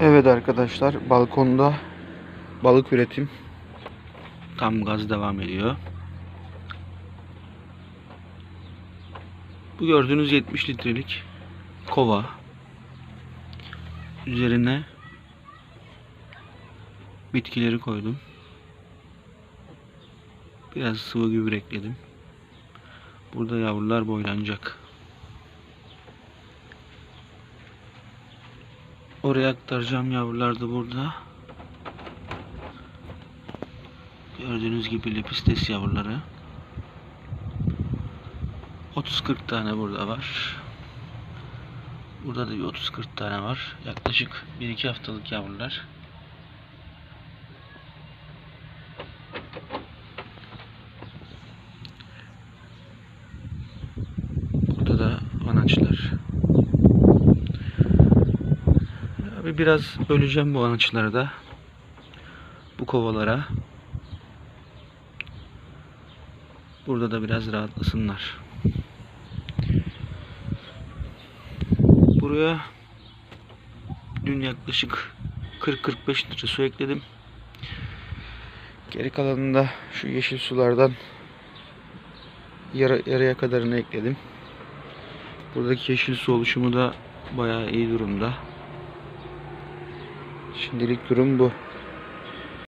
Evet arkadaşlar balkonda balık üretim tam gaz devam ediyor. Bu gördüğünüz 70 litrelik kova. Üzerine bitkileri koydum. Biraz sıvı gübre ekledim. Burada yavrular boylanacak. Oraya aktaracağım yavrular da burada. Gördüğünüz gibi lepistes yavruları. 30-40 tane burada var. Burada da bir 30-40 tane var. Yaklaşık 1-2 haftalık yavrular. Burada da anaçlar. Abi biraz böleceğim bu anaçları da. Bu kovalara. Burada da biraz rahatlasınlar. Buraya dün yaklaşık 40-45 litre su ekledim. Geri kalanını da şu yeşil sulardan yarı, yarıya kadarını ekledim. Buradaki yeşil su oluşumu da bayağı iyi durumda. Şimdilik durum bu.